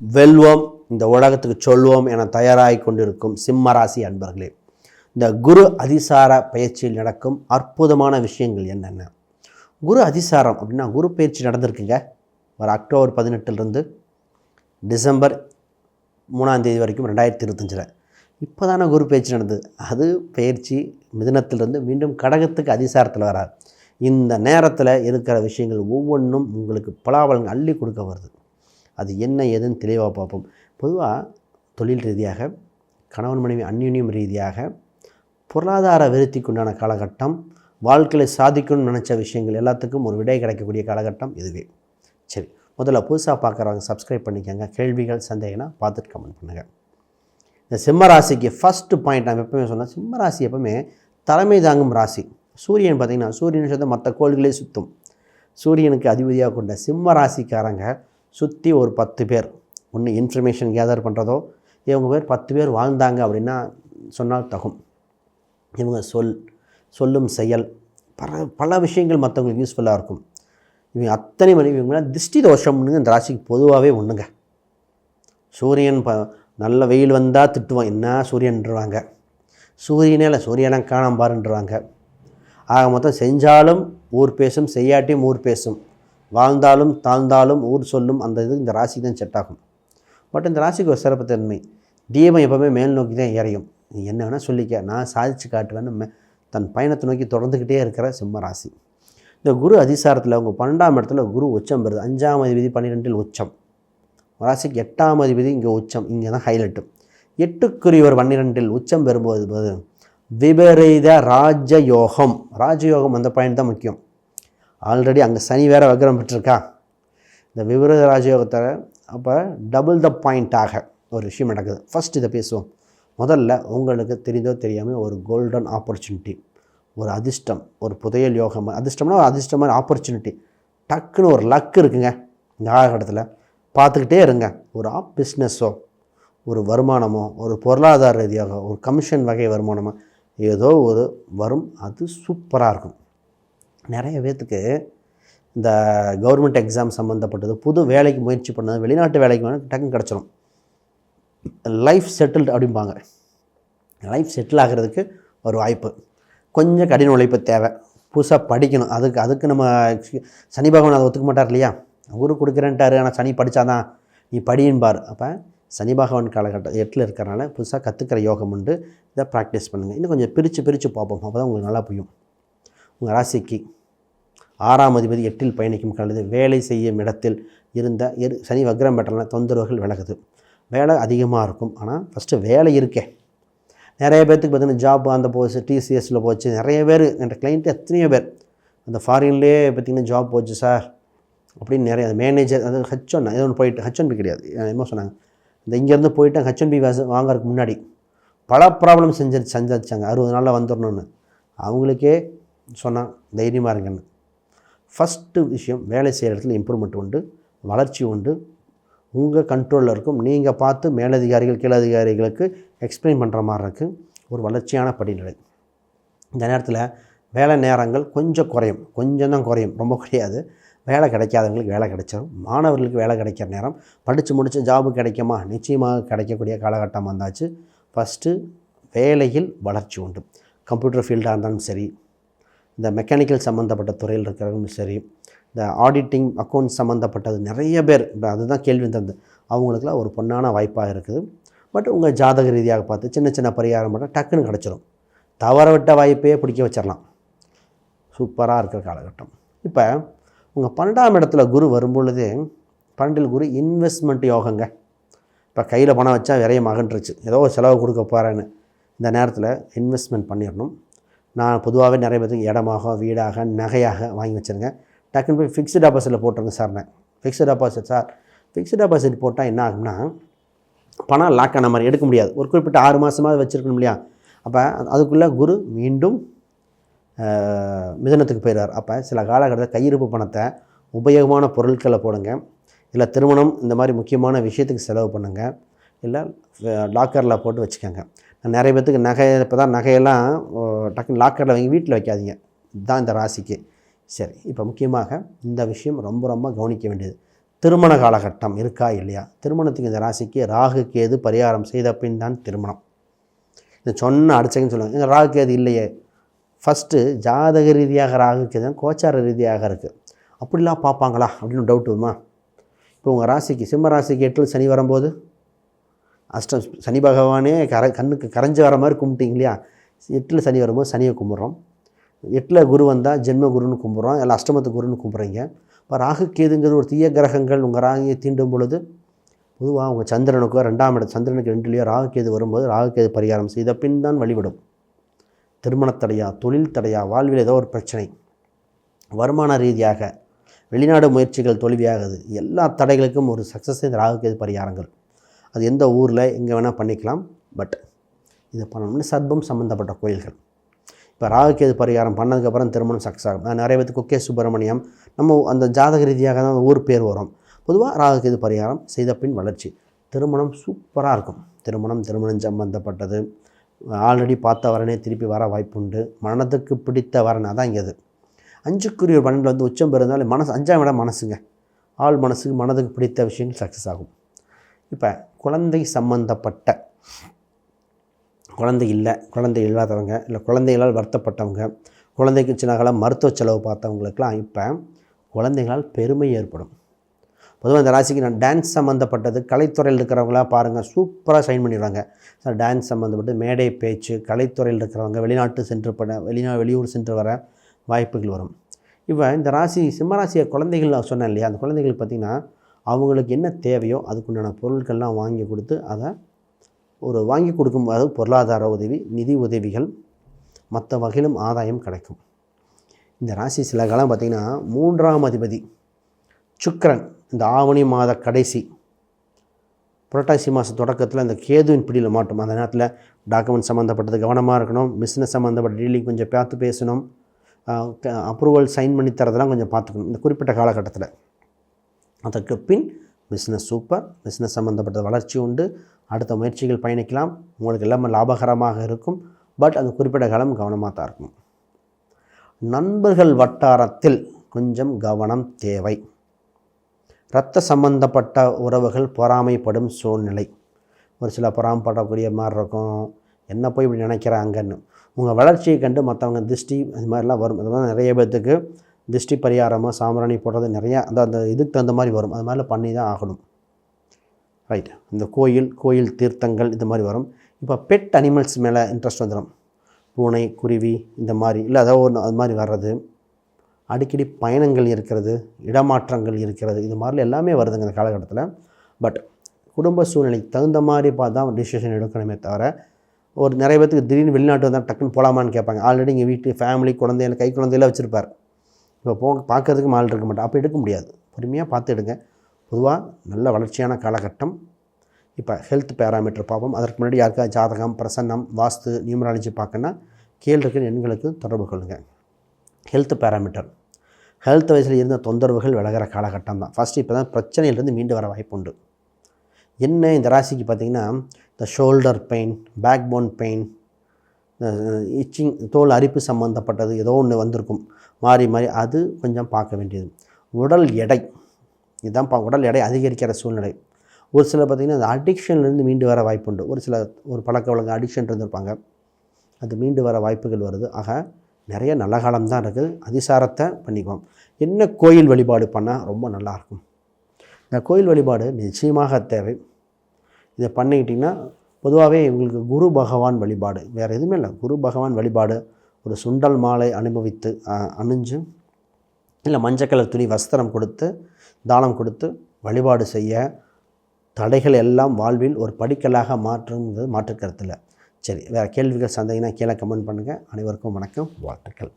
வெல்வோம் இந்த உலகத்துக்கு சொல்வோம் என தயாராகி கொண்டிருக்கும் சிம்மராசி அன்பர்களே. இந்த குரு அதிசார பயிற்சியில் நடக்கும் அற்புதமான விஷயங்கள் என்னென்ன? குரு அதிசாரம் அப்படின்னா குரு பயிற்சி நடந்திருக்குங்க. வர அக்டோபர் பதினெட்டுலேருந்து டிசம்பர் மூணாம் தேதி வரைக்கும் ரெண்டாயிரத்தி இருபத்தஞ்சில். இப்போ தானே குரு பயிற்சி நடந்தது அது பயிற்சி மிதனத்திலிருந்து மீண்டும் கடகத்துக்கு அதிசாரத்தில் வராது இந்த நேரத்தில் இருக்கிற விஷயங்கள் ஒவ்வொன்றும் உங்களுக்கு பலாபலங்கள் அள்ளி கொடுக்க வருது. அது என்ன ஏதுன்னு தெளிவாக பார்ப்போம். பொதுவாக தொழில் ரீதியாக கணவன் மனைவி அந்யுன்யம் ரீதியாக பொருளாதார விருத்திக்குண்டான காலகட்டம் வாழ்க்கையில் சாதிக்கணும்னு நினச்ச விஷயங்கள் எல்லாத்துக்கும் ஒரு விடை கிடைக்கக்கூடிய காலகட்டம் இதுவே. சரி முதல்ல புதுசாக பார்க்குறவங்க சப்ஸ்கிரைப் பண்ணிக்கோங்க. கேள்விகள் சந்தேகம்னா பார்த்துட்டு கமெண்ட் பண்ணுங்கள் இந்த சிம்ம ராசிக்கு ஃபஸ்ட்டு பாயிண்ட் நான் எப்பவுமே சொன்னேன் சிம்ம ராசி எப்பவுமே தலைமை தாங்கும் ராசி. சூரியன் பார்த்திங்கன்னா சூரியன் சேர்ந்து மற்ற கோள்களே சுற்றும் சூரியனுக்கு அதிபதியாக கொண்ட சிம்ம ராசிக்காரங்க சுற்றி ஒரு பத்து பேர். ஒன்று இன்ஃபர்மேஷன் கேதர் பண்ணுறதோ இவங்க பேர் பத்து பேர் வாழ்ந்தாங்க அப்படின்னா சொன்னால் தகும். இவங்க சொல் சொல்லும் செயல் பல பல விஷயங்கள் மற்றவங்களுக்கு யூஸ்ஃபுல்லாக இருக்கும். இவங்க அத்தனை மணி இவங்களாம் திருஷ்டி தோஷம்னு இந்த ராசிக்கு பொதுவாகவே ஒன்றுங்க சூரியன் ப நல்ல வெயில் வந்தால் திட்டுவான். என்ன சூரியன்றுவாங்க. சூரியனே இல்லை சூரியனை காணாம்பாருன்றவாங்க ஆக மொத்தம் செஞ்சாலும் ஊர் பேசும் செய்யாட்டியும் ஊர் பேசும். வாழ்ந்தாலும் தாழ்ந்தாலும் ஊர் சொல்லும் அந்த இது இந்த ராசிக்கு தான் செட் ஆகும். பட் இந்த ராசிக்கு ஒரு சிறப்புத்தன்மை தீபம் எப்போவுமே மேல் நோக்கி தான் இறையும் நீ என்ன வேணால் சொல்லிக்க. நான் சாதிச்சு காட்டுவேன்னு மே- தன் பயணத்தை நோக்கி தொடர்ந்துக்கிட்டே இருக்கிற சிம்ம ராசி. இந்த குரு அதிசாரத்தில் அவங்க பன்னெண்டாம் இடத்துல குரு உச்சம் பெறுது. அஞ்சாம் அதிபதி பன்னிரெண்டில் உச்சம். ராசிக்கு எட்டாம் அதிபதி இங்கே உச்சம். இங்கே தான் ஹைலைட்டு எட்டுக்குரியவர் பன்னிரெண்டில் உச்சம் பெறும்போது போது விபரீத ராஜயோகம். ராஜயோகம் அந்த பாயிண்ட் தான் முக்கியம். ஆல்ரெடி அங்கே சனி வேற வக்ரம் பெற்றிருக்கா. இந்த விபரீத ராஜயோகத்தில் அப்போ டபுள் த பாயிண்ட்டாக ஒரு விஷயம் நடக்குது. ஃபர்ஸ்ட் இதை பேசுவோம். முதல்ல உங்களுக்கு தெரிந்தோ தெரியாமல் ஒரு கோல்டன் ஆப்பர்ச்சுனிட்டி ஒரு அதிர்ஷ்டம் ஒரு புதையல் யோகம் அதிர்ஷ்டம்னா ஒரு அதிர்ஷ்டமான ஆப்பர்ச்சுனிட்டி டக்குன்னு ஒரு லக் இருக்குங்க. இந்த காலகட்டத்தில் பார்த்துக்கிட்டே இருங்க. ஒரு ஆப் பிஸ்னஸோ ஒரு வருமானமோ ஒரு பொருளாதார ரீதியாக ஒரு கமிஷன் வகை வருமானமோ ஏதோ ஒரு வரும் அது சூப்பராக இருக்கும். நிறைய பேர்த்துக்கு இந்த கவர்மெண்ட் எக்ஸாம் சம்மந்தப்பட்டது புது வேலைக்கு முயற்சி பண்ணது வெளிநாட்டு வேலைக்கு வேணும் டக்குன்னு கிடச்சிரும். லைஃப் செட்டில்டு அப்படிம்பாங்க. லைஃப் செட்டில் ஆகிறதுக்கு ஒரு வாய்ப்பு. கொஞ்சம் கடின உழைப்பு தேவை. புதுசாக படிக்கணும். அதுக்கு அதுக்கு நம்ம சனி பகவான் அதை ஒத்துக்க மாட்டார் இல்லையா? அவரு கொடுக்குறேன்ட்டாரு ஆனால் சனி படித்தாதான் நீ படியும்பார் அப்போ சனி பகவான் காலகட்டம் எட்டில் இருக்கிறனால புதுசாக கற்றுக்கிற யோகம் உண்டு. இதை ப்ராக்டிஸ் பண்ணுங்கள் இன்னும் கொஞ்சம் பிரித்து பிரித்து பார்ப்போம். அப்போ தான் உங்களுக்கு நல்லா புரியும். உங்கள் ராசிக்கு ஆறாம் அதிபதி எட்டில் பயணிக்கும் கலது வேலை செய்யும் இடத்தில் இருந்த இரு சனி வக்ரம் பெற்றன தொந்தரவுகள் விலகுது. வேலை அதிகமாக இருக்கும். ஆனால் ஃபஸ்ட்டு வேலை இருக்கே. நிறைய பேர்த்துக்கு பார்த்தீங்கன்னா ஜாப் அந்த போச்சு டிசிஎஸில் போச்சு. நிறைய பேர் என்ற கிளைண்ட்டு எத்தனையோ பேர். அந்த ஃபாரின்லேயே பார்த்தீங்கன்னா ஜாப் போச்சு சார். அப்படின்னு நிறைய மேனேஜர் அது ஹச் ஒன் ஏதோ ஒன்று போயிட்டு ஹச் ஒன் பி கிடையாது. என்னமோ சொன்னாங்க. இந்த இங்கேருந்து போயிட்டு ஹச் ஒன் பி வாங்குறதுக்கு முன்னாடி பல ப்ராப்ளம் செஞ்சு செஞ்சாச்சாங்க அறுபது நாளில் வந்துடணும்னு அவங்களுக்கே சொன்னான் தைரியமாக இருங்கன்னு. ஃபஸ்ட்டு விஷயம் வேலை செய்கிற இடத்துல இம்ப்ரூவ்மெண்ட் உண்டு வளர்ச்சி உண்டு. உங்கள் கண்ட்ரோலில் இருக்கும். நீங்கள் பார்த்து மேலதிகாரிகள் கீழதிகாரிகளுக்கு எக்ஸ்பிளைன் பண்ணுற மாதிரி இருக்குது ஒரு வளர்ச்சியான படிநிலை. இந்த நேரத்தில் வேலை நேரங்கள் கொஞ்சம் குறையும். கொஞ்சம் தான் குறையும். ரொம்ப கிடையாது வேலை கிடைக்காதவங்களுக்கு வேலை கிடைச்சிடும் மாணவர்களுக்கு வேலை கிடைக்கிற நேரம். படித்து முடித்து ஜாபு கிடைக்குமா? நிச்சயமாக கிடைக்கக்கூடிய காலகட்டம் வந்தாச்சு. ஃபஸ்ட்டு வேலையில் வளர்ச்சி உண்டு. கம்ப்யூட்டர் ஃபீல்டாக இருந்தாலும் சரி இந்த மெக்கானிக்கல் சம்மந்தப்பட்ட துறையில் இருக்கிறவங்களும் சரி இந்த ஆடிட்டிங் அக்கௌண்ட் சம்மந்தப்பட்டது நிறைய பேர் இப்போ அதுதான் கேள்வி தந்து அவங்களுக்குலாம் ஒரு பொன்னான வாய்ப்பாக இருக்குது. பட் உங்கள் ஜாதக ரீதியாக பார்த்து சின்ன சின்ன பரிகாரம் பண்ணால் டக்குன்னு கிடச்சிரும். தவற விட்ட வாய்ப்பே பிடிக்க வச்சிடலாம். சூப்பராக இருக்கிற காலகட்டம். இப்போ உங்கள் பன்னெண்டாம் இடத்துல குரு வரும்பொழுது பன்னெண்டில் குரு இன்வெஸ்ட்மெண்ட் யோகங்க. இப்போ கையில் பணம் வச்சா விரைய மகன்றுச்சு ஏதோ ஒரு செலவு கொடுக்க போகிறேன்னு இந்த நேரத்தில் இன்வெஸ்ட்மெண்ட் பண்ணிடணும். நான் பொதுவாகவே நிறைய பேருக்கு இடமாக வீடாக நகையாக வாங்கி வச்சுருங்க டக்குன்னு போய் ஃபிக்ஸ்டு டெபாசிட்டில் போட்டுருங்க சார் நான். Fixed deposit sir fixed deposit போட்டால் என்ன ஆகும்னா பணம் லாக் ஆன மாதிரி எடுக்க முடியாது. ஒரு குறிப்பிட்ட ஆறு மாதமாவது வச்சுருக்கணும் இல்லையா? அப்போ அதுக்குள்ளே குரு மீண்டும் மிதனத்துக்கு போயிடுவார். அப்போ சில காலகட்டத்தில் கையிருப்பு பணத்தை உபயோகமான பொருட்களை போடுங்க. இல்லை திருமணம் இந்த மாதிரி முக்கியமான விஷயத்துக்கு செலவு பண்ணுங்கள் இல்லை லாக்கரில் போட்டு வச்சுக்கோங்க. நிறைய பேர்த்துக்கு நகை இப்போ தான் நகையெல்லாம் டக்குன்னு லாக்கரில் வாங்கி வீட்டில் வைக்காதீங்க. இதுதான் இந்த ராசிக்கு. சரி இப்போ முக்கியமாக இந்த விஷயம் ரொம்ப ரொம்ப கவனிக்க வேண்டியது. திருமண காலகட்டம் இருக்கா இல்லையா? திருமணத்துக்கு இந்த ராசிக்கு ராகு கேது பரிகாரம் செய்த பின் தான் திருமணம். இந்த சொன்ன அடிச்சங்கன்னு சொல்லுவாங்க. எங்கள் ராகு கேது இல்லையே. ஃபஸ்ட்டு ஜாதக ரீதியாக ராகு கேது கோச்சார ரீதியாக இருக்குது அப்படிலாம் பார்ப்பாங்களா? அப்படின்னு டவுட் வருமா? இப்போ உங்கள் ராசிக்கு சிம்ம ராசிக்கு எட்டில் சனி வரும்போது? அஷ்டம் சனி பகவானே கர கண்ணுக்கு கரைஞ்சி வர மாதிரி கும்பிட்டீங்க இல்லையா எட்டில் சனி வரும்போது சனியை கும்பிட்றோம். எட்டில் குரு வந்தால் ஜென்ம குருன்னு கும்பிட்றோம். இல்லை அஷ்டமத்து குருன்னு கும்பிட்றீங்க. இப்போ ராகு கேதுங்கிறது ஒரு தீய கிரகங்கள் உங்கள் ராகியை தீண்டும் பொழுது பொதுவாக உங்கள் சந்திரனுக்கோ ரெண்டாம் இடம் சந்திரனுக்கு ரெண்டுலேயோ ராகு கேது வரும்போது ராகு கேது பரிகாரம் செய்த பின் தான் வழிபடும். திருமணத்தடையா தொழில் தடையா வாழ்வில் ஏதோ ஒரு பிரச்சனை. வருமான ரீதியாக வெளிநாடு முயற்சிகள் தோல்வியாகுது எல்லா தடைகளுக்கும் ஒரு சக்ஸஸ் இந்த ராகு கேது பரிகாரங்கள். அது எந்த ஊரில் எங்கே வேணால் பண்ணிக்கலாம் பட் இது பண்ணணும்னு சர்பம் சம்மந்தப்பட்ட கோயில்கள். இப்போ ராகுகேது பரிகாரம் பண்ணதுக்கப்புறம் திருமணம் சக்ஸஸ் ஆகும். நான் நிறைய பேருக்கு குக்கே சுப்பிரமணியம் நம்ம அந்த ஜாதக ரீதியாக தான் ஊர் பேர் வரும். பொதுவாக ராகுகேது பரிகாரம் செய்த பின் வளர்ச்சி. திருமணம் சூப்பராக இருக்கும். திருமணம் திருமணம் சம்மந்தப்பட்டது ஆல்ரெடி பார்த்த வரனே திருப்பி வர வாய்ப்புண்டு. மனதுக்கு பிடித்த வரனாக தான் இங்கே அது. அஞ்சுக்குரிய பன்னெண்டு வந்து உச்சம் பெறுந்தாலும் மனசு அஞ்சாம் இடம் மனசுங்க. ஆள் மனசுக்கு மனதுக்கு பிடித்த விஷயங்கள் சக்ஸஸ் ஆகும். இப்போ குழந்தை சம்பந்தப்பட்ட. குழந்தை இல்லை குழந்தை இல்லாதவங்க இல்லை குழந்தைகளால் வருத்தப்பட்டவங்க குழந்தைக்கு சின்ன காலம் மருத்துவ செலவு பார்த்தவங்களுக்கெல்லாம் இப்போ குழந்தைகளால் பெருமை ஏற்படும். பொதுவாக இந்த ராசிக்கு நான் டான்ஸ் சம்மந்தப்பட்டது கலைத்துறையில் இருக்கிறவங்களா பாருங்கள் சூப்பராக சைன் பண்ணிடுவாங்க. சார் டான்ஸ் சம்மந்தப்பட்டு மேடை பேச்சு கலைத்துறையில் இருக்கிறவங்க வெளிநாட்டு சென்று பண்ண வெளிநா வெளியூர் சென்று வர வாய்ப்புகள் வரும். இப்போ இந்த ராசி சிம்மராசியை குழந்தைகள் நான் சொன்னேன் இல்லையா அந்த குழந்தைகள் பார்த்திங்கன்னா அவங்களுக்கு என்ன தேவையோ அதுக்குண்டான பொருட்கள்லாம் வாங்கி கொடுத்து அதை ஒரு வாங்கி கொடுக்கும் அதாவது பொருளாதார உதவி நிதி உதவிகள் மற்ற வகையிலும் ஆதாயம் கிடைக்கும். இந்த ராசி சில காலம் பார்த்திங்கன்னா மூன்றாம் அதிபதி சுக்கரன் இந்த ஆவணி மாத கடைசி புரட்டாசி மாத தொடக்கத்தில் இந்த கேதுவின் பிடியில் மாட்டும். அந்த நேரத்தில் டாக்குமெண்ட் சம்மந்தப்பட்டது கவனமாக இருக்கணும் பிஸ்னஸ் சம்மந்தப்பட்ட டீலிங் கொஞ்சம் பார்த்து பேசணும் அப்ரூவல் சைன் பண்ணி தரதெல்லாம் கொஞ்சம் பார்த்துக்கணும். இந்த குறிப்பிட்ட காலகட்டத்தில். அதற்கு பின் பிஸ்னஸ் சூப்பர் பிஸ்னஸ் சம்மந்தப்பட்ட வளர்ச்சி உண்டு. அடுத்த முயற்சிகள் பயணிக்கலாம். உங்களுக்கு எல்லாமே லாபகரமாக இருக்கும். பட் அது குறிப்பிட்ட காலம் கவனமாக தான் இருக்கும். நண்பர்கள் வட்டாரத்தில் கொஞ்சம் கவனம் தேவை. இரத்த சம்பந்தப்பட்ட உறவுகள் பொறாமைப்படும் சூழ்நிலை. ஒரு சில பொறாமப்படக்கூடிய மாதிரி இருக்கும். என்ன போய் இப்படி நினைக்கிறாங்கன்னு. உங்கள் வளர்ச்சியை கண்டு மற்றவங்க திருஷ்டி இது மாதிரிலாம் வரும். அது நிறைய பேர்த்துக்கு திருஷ்டி பரிகாரமாக சாம்பிராணி போடுறது நிறையா அந்த அந்த இதுக்கு தகுந்த மாதிரி வரும். அது மாதிரிலாம் பண்ணி தான் ஆகணும். ரைட் இந்த கோயில் கோயில் தீர்த்தங்கள் இந்த மாதிரி வரும். இப்போ பெட் அனிமல்ஸ் மேலே இன்ட்ரெஸ்ட் வந்துடும் பூனை குருவி இந்த மாதிரி இல்லை ஏதோ ஒன்று அது மாதிரி வர்றது. அடிக்கடி பயணங்கள் இருக்கிறது இடமாற்றங்கள் இருக்கிறது இது மாதிரிலாம் எல்லாமே வருதுங்க இந்த காலகட்டத்தில். பட் குடும்ப சூழ்நிலைக்கு தகுந்த மாதிரி பார்த்தா டிசிஷன் எடுக்கணுமே தவிர ஒரு நிறைய பேத்துக்கு திடீர்னு வெளிநாட்டு வந்தால் டக்குன்னு போகலாமான்னு கேட்பாங்க. ஆல்ரெடி இங்கே வீட்டு ஃபேமிலி குழந்தைகள் கை குழந்தையெல்லாம் வச்சுருப்பார். இப்போ போ பார்க்கறதுக்கு ஆள் இருக்க மாட்டோம் அப்போ எடுக்க முடியாது. பொறுமையாக பார்த்து எடுங்க. பொதுவாக நல்ல வளர்ச்சியான காலகட்டம். இப்போ ஹெல்த் பேராமீட்டர் பார்ப்போம். அதற்கு முன்னாடி யாருக்கா ஜாதகம் பிரசன்னம் வாஸ்து நியூமராலஜி பார்க்கணுன்னா கீழ் இருக்கிற எண்களுக்கு தொடர்பு கொள்ளுங்கள் ஹெல்த் பேராமீட்டர் ஹெல்த் வயசில் இருந்த தொந்தரவுகள் விலகிற காலகட்டம் தான். ஃபஸ்ட்டு இப்போ தான் பிரச்சனையிலேருந்து மீண்டு வர வாய்ப்பு உண்டு. என்ன இந்த ராசிக்கு பார்த்திங்கன்னா இந்த shoulder pain backbone pain itching தோல் அரிப்பு சம்மந்தப்பட்டது ஏதோ ஒன்று வந்திருக்கும். மாறி மாறி அது கொஞ்சம் பார்க்க வேண்டியது. உடல் எடை. இதுதான் பா உடல் எடை அதிகரிக்கிற சூழ்நிலை. ஒரு சிலர் பார்த்திங்கன்னா அந்த அடிக்ஷன்லேருந்து மீண்டு வர வாய்ப்பு உண்டு ஒரு சில ஒரு பழக்க வழங்க அடிக்ஷன் இருந்திருப்பாங்க. அது மீண்டு வர வாய்ப்புகள் வருது. ஆக நிறைய நல்ல காலம் தான் இருக்குது அதிசாரத்தை பண்ணிக்குவோம். என்ன கோயில் வழிபாடு பண்ணால் ரொம்ப நல்லாயிருக்கும் இந்த கோயில் வழிபாடு நிச்சயமாக தேவை. இதை பண்ணிக்கிட்டிங்கன்னா பொதுவாகவே இவங்களுக்கு குரு பகவான் வழிபாடு. வேறு எதுவுமே இல்லை. குரு பகவான் வழிபாடு ஒரு சுண்டல் மாலை அனுபவித்து அணிஞ்சு இல்லை மஞ்சள் கலர் துணி வஸ்திரம் கொடுத்து தானம் கொடுத்து வழிபாடு செய்ய தடைகள் எல்லாம் வாழ்வில் ஒரு படிக்கலாக மாற்றுங்கிறது மாற்றுக்கருத்தில். சரி வேறு கேள்விகள் சந்தேகம்னா கீழே கமெண்ட் பண்ணுங்கள் அனைவருக்கும் வணக்கம். வாழ்த்துக்கள்.